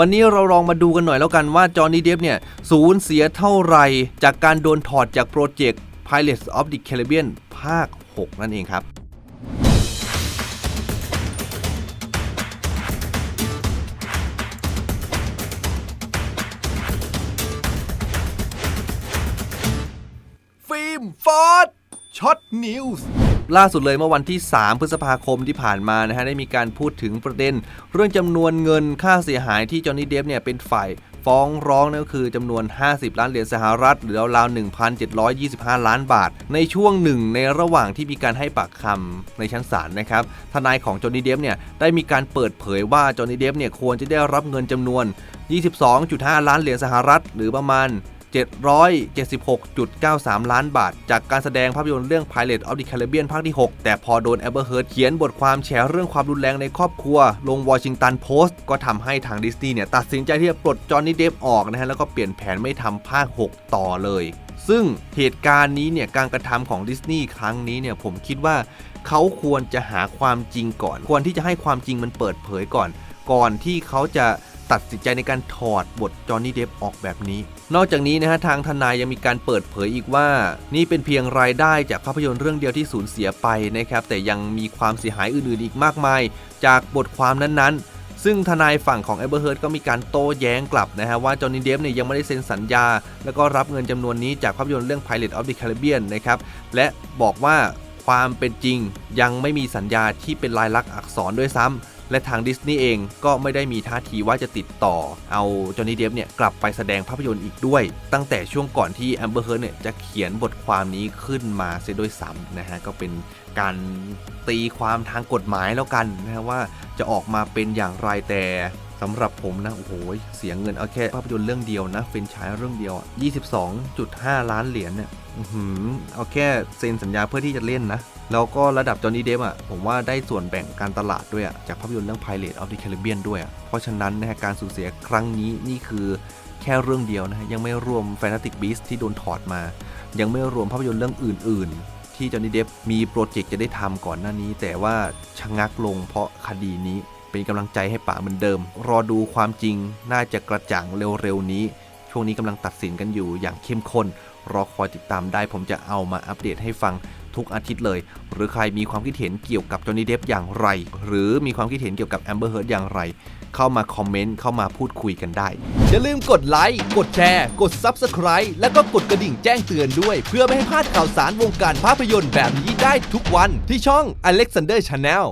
วันนี้เราลองมาดูกันหน่อยแล้วกันว่าจอห์นนี่เดฟเนี่ยสูญเสียเท่าไหร่ จากการโดนถอดจากโปรเจกต์ Pirates of the Caribbean ภาค 6 นั่นเองครับฟิล์มฟอร์ดช็อตนิวส์ ล่าสุดเลยเมื่อวันที่ 3 พฤษภาคมที่ผ่านมานะฮะได้มีการพูดถึงประเด็น เรื่องจำนวนเงินค่าเสียหายที่จอห์นนี่เดฟเนี่ยเป็นฝ่ายฟ้องร้องนั่นก็คือจำนวน 50 ล้านเหรียญสหรัฐ หรือราวๆ1,725 ล้านบาท ในช่วงหนึ่งในระหว่างที่มีการให้ปากคำในชั้นศาลนะครับ ทนายของจอห์นนี่เดฟเนี่ยได้มีการเปิดเผยว่าจอห์นนี่เดฟเนี่ยควรจะได้รับเงินจำนวน 22.5 ล้านเหรียญสหรัฐ หรือประมาณ 776.93 ล้านบาท จากการแสดงภาพยนตร์เรื่อง Pirate of the Caribbean ภาคที่ 6 แต่พอโดน Amber Heard เขียนบทความแฉเรื่องความรุนแรงในครอบครัว ลงวอชิงตันโพสต์ก็ทำให้ทางดิสนีย์เนี่ยตัดสินใจที่จะปลดจอห์นนี่เดฟออกนะฮะแล้วก็เปลี่ยนแผนไม่ทำภาค 6 ต่อเลย ซึ่งเหตุการณ์นี้เนี่ยการกระทำของดิสนีย์ครั้งนี้เนี่ยผมคิดว่าเขาควรจะหาความจริงก่อน ควรที่จะให้ความจริงมันเปิดเผยก่อน ก่อนที่เขาจะ ตัดสินใจในการถอดบทจอห์นนี่เดฟออกแบบนี้ นอกจากนี้นะฮะทางทนายยังมีการเปิดเผยอีกว่า นี่เป็นเพียงรายได้จากภาพยนตร์เรื่องเดียวที่สูญเสียไปนะครับแต่ยังมีความเสียหายอื่นๆอีกมากมาย จากบทความนั้นๆ ซึ่งทนายฝั่งของ a อ b e r Heard ก็มีการโต้แย้งกลับนะฮะว่าจอห์นนี่เดฟเนี่ยยังไม่ได้เซ็นสัญญา แล้วก็รับเงินจำนวนนี้จากภาพยนตร์เรื่อง Pirate of the Caribbean นะครับและบอกว่าความเป็นจริงยังไม่มีสัญญาที่เป็นลายลักษณ์อักษรด้วยซ้ำ และทางดิสนีย์เองก็ไม่ได้มีท่าทีว่าจะติดต่อ เอาจอห์นนี่เดฟเนี่ยกลับไปแสดงภาพยนตร์อีกด้วย ตั้งแต่ช่วงก่อนที่แอมเบอร์เฮิร์เนี่ยจะเขียนบทความนี้ขึ้นมาเสียด้วยซ้ำนะฮะก็เป็นการตีความทางกฎหมายแล้วกันนะฮะว่าจะออกมาเป็นอย่างไรแต่ สำหรับผมนะ โอ้โห เสียเงินเอาแค่ภาพยนตร์เรื่องเดียวนะเฟรนไชายเรื่องเดียวอะ22.5 ล้านเหรียญเนี่ยเอาแค่เซ็นสัญญาเพื่อที่จะเล่นนะ แล้วก็ระดับจอห์นนี่เดฟอะ ผมว่าได้ส่วนแบ่งการตลาดด้วยอะ จากภาพยนตร์เรื่อง Pirate of the Caribbean ด้วยอะ เพราะฉะนั้นนะฮะการสูญเสียครั้งนี้นี่คือแค่เรื่องเดียวนะฮะยังไม่รวม Fantastic Beasts ที่โดนถอดมา ยังไม่รวมภาพยนตร์เรื่องอื่น ๆที่จอห์นนี่เดฟมีโปรเจกต์จะได้ทำก่อนหน้านี้ แต่ว่าชะงักลงเพราะคดีนี้ เป็นกำลังใจให้ป๋าเหมือนเดิม รอดูความจริงน่าจะกระจ่างเร็วๆนี้ ช่วงนี้กำลังตัดสินกันอยู่อย่างเข้มข้น รอคอยติดตามได้ผมจะเอามาอัปเดตให้ฟังทุกอาทิตย์เลย หรือใครมีความคิดเห็นเกี่ยวกับจอห์นนี่เดฟอย่างไร หรือมีความคิดเห็นเกี่ยวกับแอมเบอร์เฮิร์ดอย่างไร เข้ามาคอมเมนต์ เข้ามาพูดคุยกันได้ อย่าลืมกดไลค์ กดแชร์ กด Subscribe แล้วก็กดกระดิ่งแจ้งเตือนด้วย เพื่อไม่ให้พลาดข่าวสารวงการภาพยนตร์แบบนี้ได้ทุกวันที่ช่อง Alexander Channel